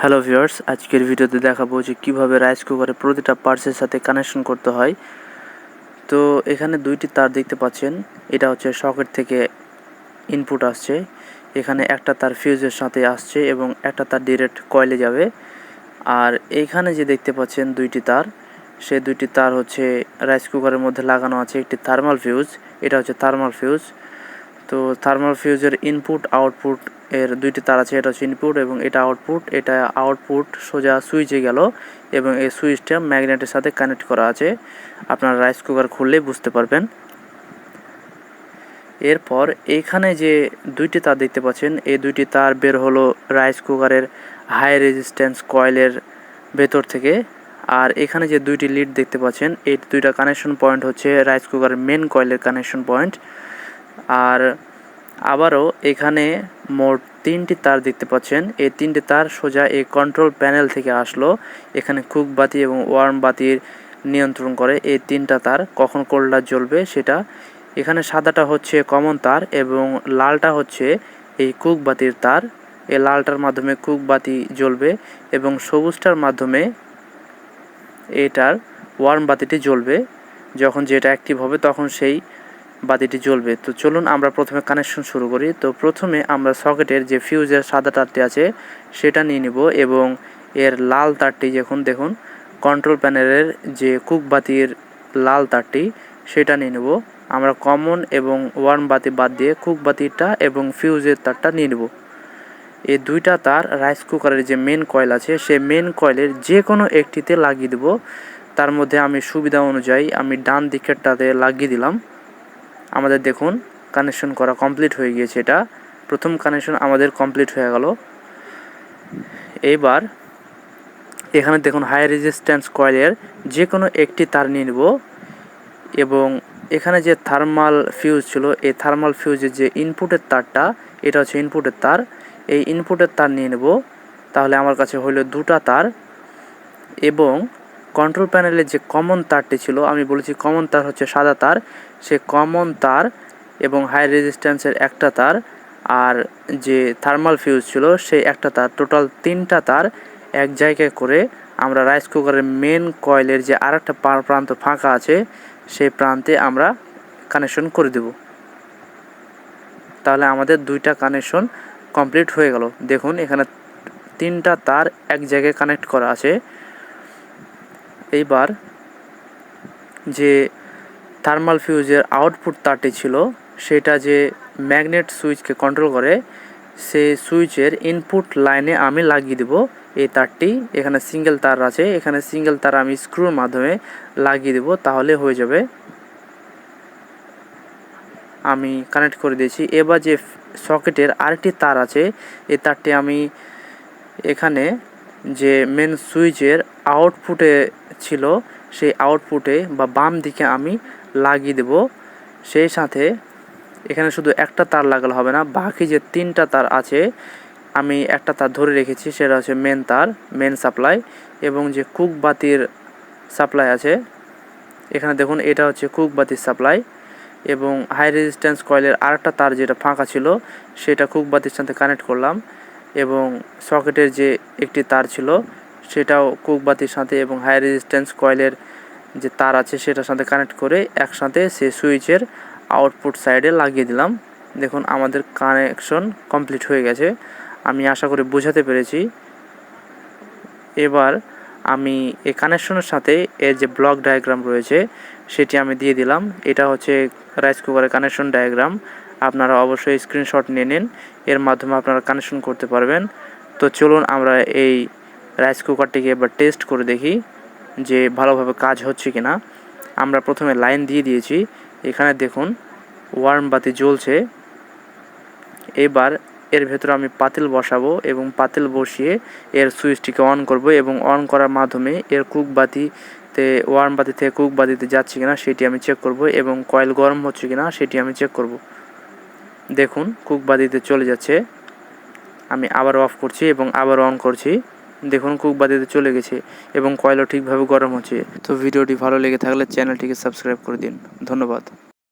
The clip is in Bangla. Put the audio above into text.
হ্যালো ভিউয়ার্স, আজকের ভিডিওতে দেখাবো যে কীভাবে রাইস কুকারে প্রতিটা পার্টসের সাথে কানেকশন করতে হয়। তো এখানে দুইটি তার দেখতে পাচ্ছেন। এটা হচ্ছে সকেট থেকে ইনপুট আসছে। এখানে একটা তার ফিউজের সাথে আসছে এবং একটা তার ডিরেক্ট কয়েলে যাবে। আর এইখানে যে দেখতে পাচ্ছেন দুইটি তার, সে দুইটি তার হচ্ছে রাইস কুকারের মধ্যে লাগানো আছে একটি থার্মাল ফিউজ এটা হচ্ছে থার্মাল ফিউজ তো থার্মাল ফিউজের ইনপুট আউটপুট এর দুইটি তার আছে, এটা হচ্ছে ইনপুট এবং এটা আউটপুট এটা আউটপুট সোজা সুইচে গেল এবং এই সুইচটা ম্যাগনেটের সাথে কানেক্ট করা আছে। আপনার রাইস কুকার খুললেই বুঝতে পারবেন। এরপর এইখানে যে দুইটি তার দেখতে পাচ্ছেন, এই দুইটি তার বের হলো রাইস কুকারের হাই রেজিস্ট্যান্স কয়েলের ভেতর থেকে। আর এখানে যে দুইটি লিড দেখতে পাচ্ছেন, এই দুইটা কানেকশন পয়েন্ট হচ্ছে রাইস কুকারের মেন কয়েলের কানেকশন পয়েন্ট আর আবারও এখানে মোট তিনটি তার দেখতে পাচ্ছেন। এই তিনটি তার সোজা এই কন্ট্রোল প্যানেল থেকে আসলো। এখানে কুক বাতি এবং ওয়ার্ম বাতির নিয়ন্ত্রণ করে এই তিনটা তার। কখন কোল্ডার জ্বলবে সেটা। এখানে সাদাটা হচ্ছে কমন তার এবং লালটা হচ্ছে এই কুক বাতির তার। এই লালটার মাধ্যমে কুক বাতি জ্বলবে এবং সবুজটার মাধ্যমে এটার ওয়ার্ম বাতিটি জ্বলবে। যখন যেটা অ্যাক্টিভ হবে তখন সেই বাতিটি জ্বলবে। তো চলুন আমরা প্রথমে কানেকশন শুরু করি। তো প্রথমে আমরা সকেটের যে ফিউজের সাদা তারটি আছে, সেটা নিয়ে নিব এবং এর লাল তারটি যখন দেখুন। কন্ট্রোল প্যানেলের যে কুক বাতির লাল তারটি, সেটা নিয়ে নেব। আমরা কমন এবং ওয়ার্ম বাতি বাদ দিয়ে কুক বাতিটা এবং ফিউজের তারটা নিয়ে নেব। এই দুইটা তার রাইস কুকারের যে মেন কয়েল আছে, সে মেন কয়েলের যে কোনো একটিতে লাগিয়ে দেব। তার মধ্যে আমি সুবিধা অনুযায়ী আমি ডান দিকেরটাতে লাগিয়ে দিলাম। আমাদের দেখুন কানেকশন করা কমপ্লিট হয়ে গিয়েছে এটা। প্রথম কানেকশন আমাদের কমপ্লিট হয়ে গেল। এইবার এখানে দেখুন হাই রেজিস্ট্যান্স কয়েলের যে কোনো একটি তার নিয়ে নেব। এবং এখানে যে থার্মাল ফিউজ ছিল, এই থার্মাল ফিউজের যে ইনপুটের তারটা, এটা হচ্ছে ইনপুটের তার। এই ইনপুটের তার নিয়ে নেব। তাহলে আমার কাছে হলো দুটা তার। এবং কন্ট্রোল প্যানেলের যে কমন তারটি ছিল, আমি বলেছি কমন তার হচ্ছে সাদা তার, সে কমন তার এবং হাই রেজিস্ট্যান্সের একটা তার, আর যে থার্মাল ফিউজ ছিল, সেই একটা তার টোটাল তিনটা তার এক জায়গায় করে আমরা রাইস কুকারের মেন কয়েলের যে আর একটা প্রান্ত ফাঁকা আছে, সেই প্রান্তে আমরা কানেকশন করে দেব। তাহলে আমাদের দুইটা কানেকশন কমপ্লিট হয়ে গেল। দেখুন, এখানে তিনটা তার এক জায়গায় কানেক্ট করা আছে। এইবার যে থার্মাল ফিউজের আউটপুট তারটি ছিল, সেটা যে ম্যাগনেট সুইচকে কন্ট্রোল করে, সেই সুইচের ইনপুট লাইনে আমি লাগিয়ে দেব। এই তারটি, এখানে সিঙ্গেল তার আছে, এখানে সিঙ্গেল তার আমি স্ক্রুর মাধ্যমে লাগিয়ে দেব, তাহলে হয়ে যাবে। আমি কানেক্ট করে দিয়েছি। এবার যে সকেটের আরেকটি তার আছে, এই তারটি আমি এখানে যে মেন সুইচের আউটপুটে ছিল, সেই আউটপুটে বা বাম দিকে আমি লাগিয়ে দেব। সেই সাথে এখানে শুধু একটা তার লাগালে হবে না, বাকি যে তিনটা তার আছে, আমি একটা তার ধরে রেখেছি, সেটা হচ্ছে মেন তার মেন সাপ্লাই এবং যে কুক বাতির সাপ্লাই আছে, এখানে দেখুন এটা হচ্ছে কুক বাতির সাপ্লাই এবং হাই রেজিস্ট্যান্স কয়েলের আরেকটা তার যেটা ফাঁকা ছিল, সেটা কুক বাতির সাথে কানেক্ট করলাম। এবং সকেটের যে একটি তার ছিল, সেটাও কুক বাতির সাথে এবং হাই রেজিস্ট্যান্স কয়েলের যে তার আছে, সেটার সাথে কানেক্ট করে একসাথে সে সুইচের আউটপুট সাইডে লাগিয়ে দিলাম। দেখুন, আমাদের কানেকশন কমপ্লিট হয়ে গেছে। আমি আশা করি বোঝাতে পেরেছি। এবার আমি এই কানেকশনের সাথে এর যে ব্লক ডায়াগ্রাম রয়েছে, সেটি আমি দিয়ে দিলাম। এটা হচ্ছে রাইস কুকারের কানেকশন ডায়াগ্রাম আপনারা অবশ্যই স্ক্রিনশট নিয়ে নিন। এর মাধ্যমে আপনারা কানেকশন করতে পারবেন। তো চলুন আমরা এই রাইস কুকারটিকে এবার টেস্ট করে দেখি যে ভালোভাবে কাজ হচ্ছে কি না আমরা প্রথমে লাইন দিয়ে দিয়েছি। এখানে দেখুন ওয়ার্ম বাতি জ্বলছে। এবার এর ভেতরে আমি পাতিল বসাবো এবং পাতিল বসিয়ে এর সুইচটিকে অন করব এবং অন করার মাধ্যমে এর কুক বাতিতে ওয়ার্ম বাতি থেকে কুক বাতিতে যাচ্ছে কিনা সেটি আমি চেক করব এবং কয়েল গরম হচ্ছে কিনা সেটি আমি চেক করব। দেখুন কুক বাদিতে চলে যাচ্ছে। আমি আবার অফ করছি এবং আবার অন করছি। দেখুন কুক বাদিতে চলে গেছে এবং কয়লা ঠিকভাবে গরম হচ্ছে। তো ভিডিওটি ভালো লেগে থাকলে চ্যানেলটিকে সাবস্ক্রাইব করে দিন। ধন্যবাদ।